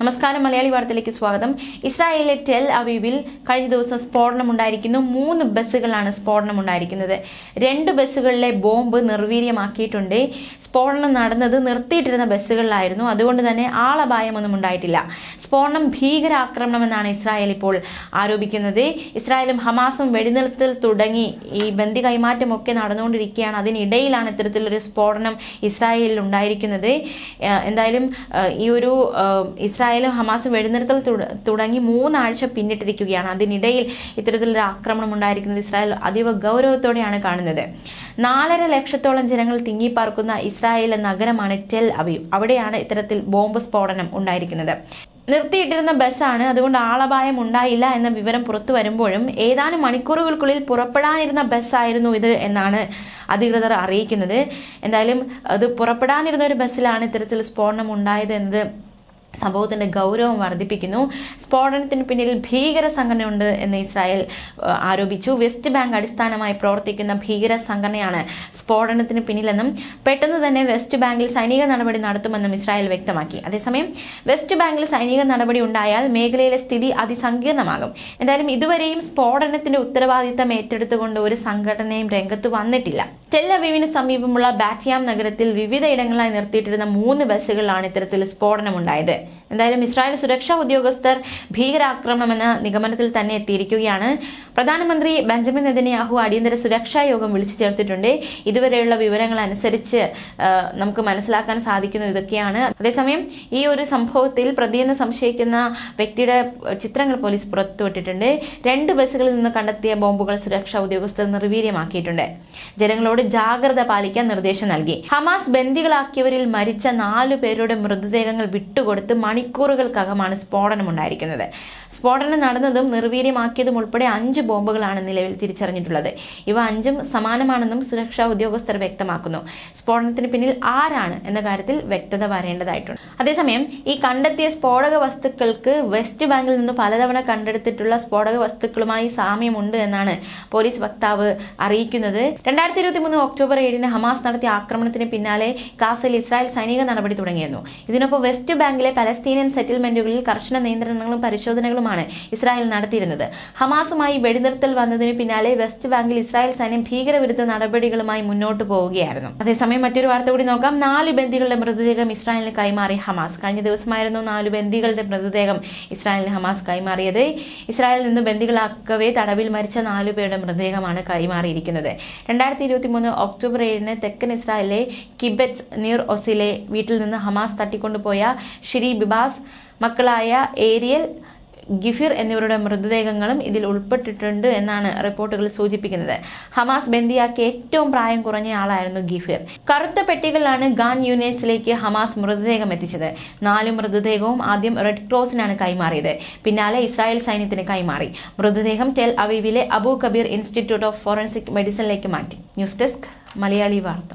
നമസ്കാരം മലയാളി വാർത്തയിലേക്ക് സ്വാഗതം. ഇസ്രായേലിലെ ടെൽ അവീവിൽ കഴിഞ്ഞ ദിവസം സ്ഫോടനമുണ്ടായിരിക്കുന്നു. മൂന്ന് ബസ്സുകളാണ് സ്ഫോടനമുണ്ടായിരിക്കുന്നത്. രണ്ട് ബസ്സുകളിലെ ബോംബ് നിർവീര്യമാക്കിയിട്ടുണ്ട്. സ്ഫോടനം നടന്നത് നിർത്തിയിട്ടിരുന്ന ബസ്സുകളിലായിരുന്നു. അതുകൊണ്ട് തന്നെ ആളപായമൊന്നും ഉണ്ടായിട്ടില്ല. സ്ഫോടനം ഭീകരാക്രമണമെന്നാണ് ഇസ്രായേൽ ഇപ്പോൾ ആരോപിക്കുന്നത്. ഇസ്രായേലും ഹമാസും വെടിനിർത്തൽ തുടങ്ങി. ഈ ബന്ദി കൈമാറ്റമൊക്കെ നടന്നുകൊണ്ടിരിക്കുകയാണ്. അതിനിടയിലാണ് ഇത്തരത്തിലൊരു സ്ഫോടനം ഇസ്രായേലിൽ ഉണ്ടായിരിക്കുന്നത്. എന്തായാലും ഈ ഒരു ഏഹ് ഇസ്രായേലും ഹമാസ് വെടിനിർത്തൽ തുടങ്ങി മൂന്നാഴ്ച പിന്നിട്ടിരിക്കുകയാണ്. അതിനിടയിൽ ഇത്തരത്തിലൊരു ആക്രമണം ഉണ്ടായിരിക്കുന്നത് ഇസ്രായേൽ അതീവ ഗൗരവത്തോടെയാണ് കാണുന്നത്. നാലര ലക്ഷത്തോളം ജനങ്ങൾ തിങ്ങിപ്പാർക്കുന്ന ഇസ്രായേൽ നഗരമാണ് ടെൽ അവീവ്. അവിടെയാണ് ഇത്തരത്തിൽ ബോംബ് സ്ഫോടനം ഉണ്ടായിരിക്കുന്നത്. നിർത്തിയിട്ടിരുന്ന ബസ്സാണ്. അതുകൊണ്ട് ആളപായം ഉണ്ടായില്ല എന്ന വിവരം പുറത്തു വരുമ്പോഴും ഏതാനും മണിക്കൂറുകൾക്കുള്ളിൽ പുറപ്പെടാനിരുന്ന ബസ്സായിരുന്നു ഇത് എന്നാണ് അധികൃതർ അറിയിക്കുന്നത്. എന്തായാലും അത് പുറപ്പെടാനിരുന്ന ഒരു ബസ്സിലാണ് ഇത്തരത്തിൽ സ്ഫോടനം ഉണ്ടായത് എന്നത് സംഭവത്തിന്റെ ഗൗരവം വർദ്ധിപ്പിക്കുന്നു. സ്ഫോടനത്തിന് പിന്നിൽ ഭീകര സംഘടനയുണ്ട് എന്ന് ഇസ്രായേൽ ആരോപിച്ചു. വെസ്റ്റ് ബാങ്ക് അടിസ്ഥാനമായി പ്രവർത്തിക്കുന്ന ഭീകര സംഘടനയാണ് സ്ഫോടനത്തിന് പിന്നിലെന്നും പെട്ടെന്ന് തന്നെ വെസ്റ്റ് ബാങ്കിൽ സൈനിക നടപടി നടത്തുമെന്നും ഇസ്രായേൽ വ്യക്തമാക്കി. അതേസമയം വെസ്റ്റ് ബാങ്കിൽ സൈനിക നടപടി ഉണ്ടായാൽ മേഖലയിലെ സ്ഥിതി അതിസങ്കീർണമാകും. എന്തായാലും ഇതുവരെയും സ്ഫോടനത്തിന്റെ ഉത്തരവാദിത്തം ഏറ്റെടുത്തുകൊണ്ട് ഒരു സംഘടനയും രംഗത്ത് വന്നിട്ടില്ല. ടെല്ലവീവിന് സമീപമുള്ള ബാറ്റിയാം നഗരത്തിൽ വിവിധ ഇടങ്ങളായി നിർത്തിയിട്ടിരുന്ന മൂന്ന് ബസ്സുകളിലാണ് ഇത്തരത്തിൽ സ്ഫോടനമുണ്ടായത്. എന്തായാലും ഇസ്രായേൽ സുരക്ഷാ ഉദ്യോഗസ്ഥർ ഭീകരാക്രമണമെന്ന നിഗമനത്തിൽ തന്നെ എത്തിയിരിക്കുകയാണ്. പ്രധാനമന്ത്രി ബെഞ്ചമിൻ നെതന്യാഹു അടിയന്തര സുരക്ഷാ യോഗം വിളിച്ചു ചേർത്തിട്ടുണ്ട്. ഇതുവരെയുള്ള വിവരങ്ങൾ അനുസരിച്ച് നമുക്ക് മനസ്സിലാക്കാൻ സാധിക്കുന്നത് ഇതൊക്കെയാണ്. അതേസമയം ഈ ഒരു സംഭവത്തിൽ പ്രതിയെന്ന് സംശയിക്കുന്ന വ്യക്തിയുടെ ചിത്രങ്ങൾ പോലീസ് പുറത്തുവിട്ടിട്ടുണ്ട്. രണ്ട് ബസ്സുകളിൽ നിന്ന് കണ്ടെത്തിയ ബോംബുകൾ സുരക്ഷാ ഉദ്യോഗസ്ഥർ നിർവീര്യമാക്കിയിട്ടുണ്ട്. ജനങ്ങളോട് ജാഗ്രത പാലിക്കാൻ നിർദ്ദേശം നൽകി. ഹമാസ് ബന്ദികളാക്കിയവരിൽ മരിച്ച നാലു പേരുടെ മൃതദേഹങ്ങൾ വിട്ടുകൊടുത്ത് മണിക്കൂറുകൾക്കകമാണ് സ്ഫോടനമുണ്ടായിരിക്കുന്നത്. സ്ഫോടനം നടന്നതും നിർവീര്യമാക്കിയതും ഉൾപ്പെടെ അഞ്ച് ബോംബുകളാണ് നിലവിൽ തിരിച്ചറിഞ്ഞിട്ടുള്ളത്. ഇവ അഞ്ചും സമാനമാണെന്നും സുരക്ഷാ ഉദ്യോഗസ്ഥർ വ്യക്തമാക്കുന്നു. സ്ഫോടനത്തിന് പിന്നിൽ ആരാണ് എന്ന കാര്യത്തിൽ വ്യക്തത വരേണ്ടതായിട്ടുണ്ട്. അതേസമയം ഈ കണ്ടെത്തിയ സ്ഫോടക വസ്തുക്കൾക്ക് വെസ്റ്റ് ബാങ്കിൽ നിന്ന് പലതവണ കണ്ടെടുത്തിട്ടുള്ള സ്ഫോടക വസ്തുക്കളുമായി സാമ്യമുണ്ട് എന്നാണ് പോലീസ് വക്താവ് അറിയിക്കുന്നത്. രണ്ടായിരത്തി മൂന്ന് ഒക്ടോബർ ഏഴിന് ഹമാസ് നടത്തിയ ആക്രമണത്തിന് പിന്നാലെ ഗാസയിൽ ഇസ്രായേൽ സൈനിക നടപടി തുടങ്ങിയിരുന്നു. ഇതിനൊപ്പം വെസ്റ്റ് ബാങ്കിലെ പലസ്തീനിയൻ സെറ്റിൽമെന്റുകളിൽ കർശന നിയന്ത്രണങ്ങളും പരിശോധനകളുമാണ് ഇസ്രായേൽ നടത്തിയിരുന്നത്. ഹമാസുമായി വെടിനിർത്തൽ വന്നതിന് പിന്നാലെ വെസ്റ്റ് ബാങ്കിൽ ഇസ്രായേൽ സൈന്യം ഭീകരവിരുദ്ധ നടപടികളുമായി മുന്നോട്ട് പോവുകയായിരുന്നു. അതേസമയം മറ്റൊരു വാർത്ത കൂടി നോക്കാം. നാല് ബന്ദികളുടെ മൃതദേഹം ഇസ്രായേലിന് കൈമാറി ഹമാസ്. കഴിഞ്ഞ ദിവസമായിരുന്നു നാല് ബന്ദികളുടെ മൃതദേഹം ഇസ്രായേലിന് ഹമാസ് കൈമാറിയത്. ഇസ്രായേലിൽ നിന്ന് ബന്ദികളാക്കവേ തടവിൽ മരിച്ച നാലു പേരുടെ മൃതദേഹമാണ് കൈമാറിയിരിക്കുന്നത്. രണ്ടായിരത്തി ഇരുപത്തി മൂന്ന് ഒക്ടോബർ ഏഴിന് തെക്കൻ ഇസ്രായേലിലെ കിബെറ്റ്സ് നീർ ഒസിലെ വീട്ടിൽ നിന്ന് ഹമാസ് തട്ടിക്കൊണ്ടുപോയ ഷിരി ബിബാസ് മക്കളായ ഏരിയൽ ഗിഫിർ എന്നിവരുടെ മൃതദേഹങ്ങളും ഇതിൽ ഉൾപ്പെട്ടിട്ടുണ്ട് എന്നാണ് റിപ്പോർട്ടുകൾ സൂചിപ്പിക്കുന്നത്. ഹമാസ് ബന്ദിയാക്കിയ ഏറ്റവും പ്രായം കുറഞ്ഞ ആളായിരുന്നു ഗിഫിർ. കറുത്ത പെട്ടികളിലാണ് ഗാൻ യൂണിയൻസിലേക്ക് ഹമാസ് മൃതദേഹം എത്തിച്ചത്. നാല് മൃതദേഹവും ആദ്യം റെഡ് ക്രോസിനാണ് കൈമാറിയത്. പിന്നാലെ ഇസ്രായേൽ സൈന്യത്തിന് കൈമാറി. മൃതദേഹം tell അവീവിലെ Abu Kabir institute of forensic മെഡിസിനിലേക്ക് മാറ്റി. ന്യൂസ് ഡെസ്ക് മലയാളി വാർത്ത.